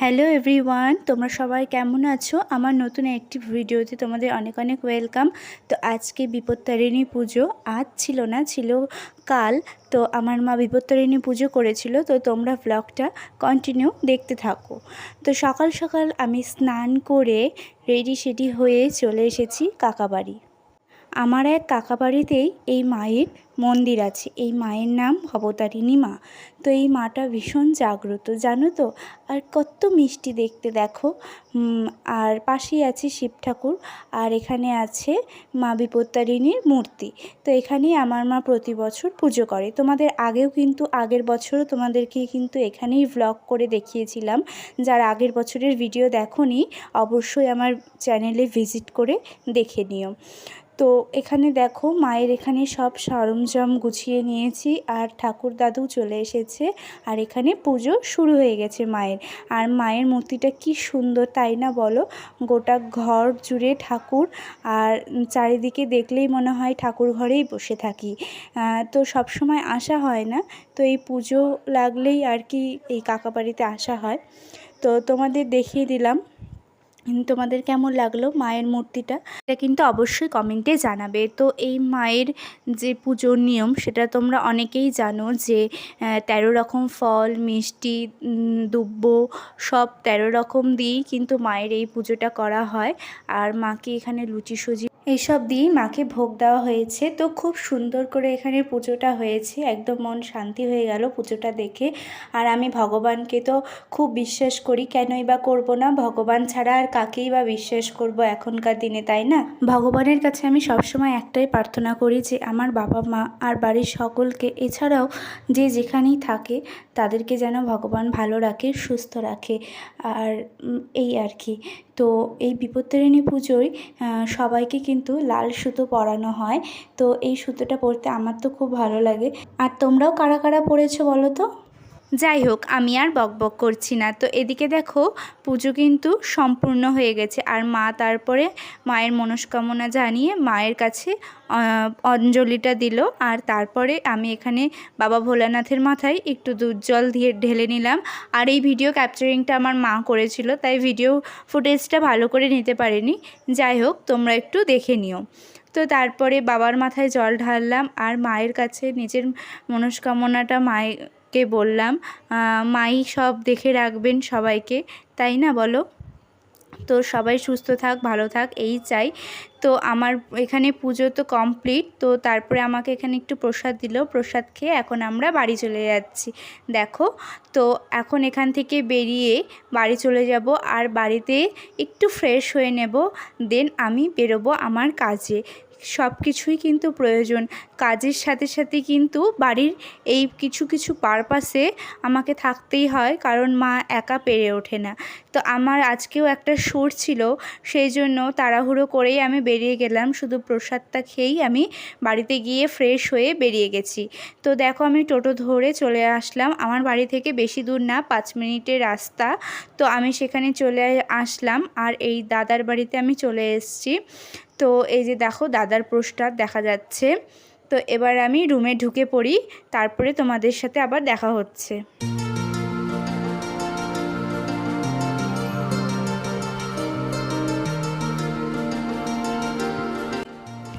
Hello everyone তোমরা সবাই কেমন আছো? আমার নতুন একটি ভিডিওতে তোমাদের অনেক অনেক ওয়েলকাম তো আজকে বিপত্তারিণী পুজো। আজ ছিল না, ছিল কাল। তো আমার মা বিপত্তারিণী পুজো করেছিল। তো তোমরা ব্লগটা কন্টিনিউ দেখতে থাকো। তো সকাল সকাল আমি স্নান করে রেডি সেডি হয়ে চলে এসেছি কাকাবাড়ি। আমার এক কাকা বাড়িতেই এই মায়ের মন্দির আছে। এই মায়ের নাম ভবতারিণী মা। তো এই মাটা ভীষণ জাগ্রত, জানো তো? আর কত মিষ্টি দেখতে দেখো। আর পাশেই আছে শিব ঠাকুর, আর এখানে আছে মা বিপত্তারিণীর মূর্তি। তো এখানেই আমার মা প্রতি বছর পুজো করে। তোমাদের আগেও কিন্তু, আগের বছরও তোমাদেরকে কিন্তু এখানেই ভ্লগ করে দেখিয়েছিলাম। যারা আগের বছরের ভিডিও দেখোনি, অবশ্যই আমার চ্যানেলে ভিজিট করে দেখে নিও। তো এখানে দেখো মায়ের এখানে সব সরঞ্জাম গুছিয়ে নিয়েছি আর ঠাকুর দাদু চলে এসেছে আর এখানে পুজো শুরু হয়ে গেছে মায়ের। আর মায়ের মূর্তিটা কি সুন্দর তাই না বলো? গোটা ঘর জুড়ে ঠাকুর আর চারিদিকে দেখলেই মনে হয় ঠাকুর ঘরেই বসে থাকি। তো সব সময় আসা হয় না, তো এই পুজো লাগলেই আর কি এই কাকা বাড়িতে আসা হয়। তো তোমাদের দেখিয়ে দিলাম তোমাদের কেমন লাগল মায়ের মূর্তিটা? এটা কিন্তু অবশ্যই কমেন্টে জানাবে। তো এই মায়ের যে পুজোর নিয়ম, সেটা তোমরা অনেকেই জানো যে তেরো রকম ফল, মিষ্টি দুব্য সব তেরো রকম দিয়েই কিন্তু মায়ের এই পুজোটা করা হয়। আর মাকে এখানে লুচি সুজি এইসব দিয়েই মাকে ভোগ দেওয়া হয়েছে। তো খুব সুন্দর করে এখানে পুজোটা হয়েছে। একদম মন শান্তি হয়ে গেল পুজোটা দেখে। আর আমি ভগবানকে তো খুব বিশ্বাস করি। কেনই বা করব না? ভগবান ছাড়া আর কাকেই বা বিশ্বাস করব এখনকার দিনে, তাই না? ভগবানের কাছে আমি সবসময় একটাই প্রার্থনা করি যে, আমার বাবা মা আর বাড়ির সকলকে, এছাড়াও যে যেখানেই থাকে, তাদেরকে যেন ভগবান ভালো রাখে, সুস্থ রাখে। আর এই আর কি। তো এই বিপত্তারিণী পুজোয় সবাইকে কিন্তু লাল সুতো পরানো হয়। তো এই সুতোটা পরতে আমার তো খুব ভালো লাগে। আর তোমরাও কারা কারা পরেছো বলো তো? যাই হোক আমি আর বকবক করছি না। তো এদিকে দেখো, পুজো কিন্তু সম্পূর্ণ হয়ে গেছে। আর মা তারপরে মায়ের মনস্কামনা জানিয়ে মায়ের কাছে অঞ্জলিটা দিল। আর তারপরে আমি এখানে বাবা ভোলানাথের মাথায় একটু দুধ জল দিয়ে ঢেলে নিলাম। আর এই ভিডিও ক্যাপচারিংটা আমার মা করেছিল, তাই ভিডিও ফুটেজটা ভালো করে নিতে পারিনি। যাই হোক তোমরা একটু দেখে নিও। তো তারপরে বাবার মাথায় জল ঢাললাম। আর মায়ের কাছে নিজের মনস্কামনাটা মায়েরকে বললাম মাই সব দেখে রাখবেন সবাইকে, তাই না বলো? তো সবাই সুস্থ থাক, ভালো থাক, এই চাই। তো আমার এখানে পুজো তো কমপ্লিট, তো তারপরে আমাকে এখানে একটু প্রসাদ দিল, প্রসাদ খেয়ে এখন আমরা বাড়ি চলে যাচ্ছি। দেখো, তো এখন এখান থেকে বেরিয়ে বাড়ি চলে যাব, আর বাড়িতে একটু ফ্রেশ হয়ে নেব দেন আমি বেরোবো আমার কাজে। সব কিছুই কিন্তু প্রয়োজন। কাজের সাথে সাথে কিন্তু বাড়ির এই কিছু কিছু পারপাসে আমাকে থাকতেই হয়, কারণ মা একা পেরে ওঠে না। তো আমার আজকেও একটা সুর ছিল, সেই জন্য তাড়াহুড়ো করেই আমি বেরিয়ে গেলাম। শুধু প্রসাদটা খেয়েই আমি বাড়িতে গিয়ে ফ্রেশ হয়ে বেরিয়ে গেছি। তো দেখো আমি টোটো ধরে চলে আসলাম। আমার বাড়ি থেকে বেশি দূর না, পাঁচ মিনিটের রাস্তা। তো আমি সেখানে চলে আসলাম। আর এই দাদার বাড়িতে আমি চলে এসেছি। তো এই যে দেখো দাদার পোস্টার দেখা যাচ্ছে। তো এবার আমি রুমে ঢুকে পড়ি, তারপরে তোমাদের সাথে আবার দেখা হচ্ছে।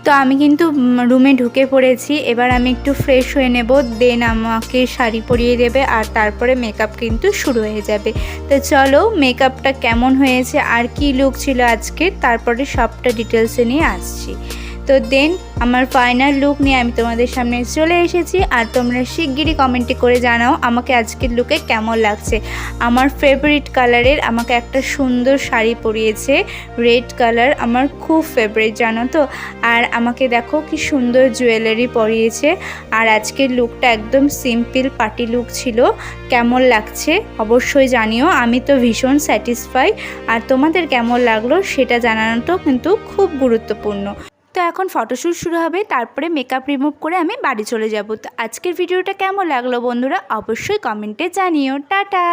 তো আমি কিন্তু রুমে ঢুকে পড়েছি। এবার আমি একটু ফ্রেশ হয়ে নেব দেন আমাকে শাড়ি পরিয়ে দেবে আর তারপরে মেকআপ কিন্তু শুরু হয়ে যাবে। তো চলো মেকআপটা কেমন হয়েছে, আর কি লুক ছিল আজকে তারপরে সবটা ডিটেলসে নিয়ে আসছি। তো দেন আমার ফাইনাল লুক নিয়ে আমি তোমাদের সামনে চলে এসেছি আর তোমরা শিগগিরই কমেন্টে করে জানাও আমাকে আজকের লুকে কেমন লাগছে। আমার ফেভারিট কালারের আমাকে একটা সুন্দর শাড়ি পরিয়েছে রেড কালার আমার খুব ফেভারিট জানো তো? আর আমাকে দেখো কি সুন্দর জুয়েলারি পরিয়েছে আর আজকের লুকটা একদম সিম্পল পার্টি লুক ছিল, কেমন লাগছে অবশ্যই জানিও, আমি তো ভীষণ স্যাটিসফাই আর তোমাদের কেমন লাগল সেটা জানানোটাও কিন্তু খুব গুরুত্বপূর্ণ। তো এখন ফটোশ্যুট শুরু হবে, তারপরে মেকআপ রিমুভ করে আমি বাড়ি চলে যাব। তো আজকের ভিডিওটা কেমন লাগল বন্ধুরা, অবশ্যই কমেন্টে জানিও। টাটা!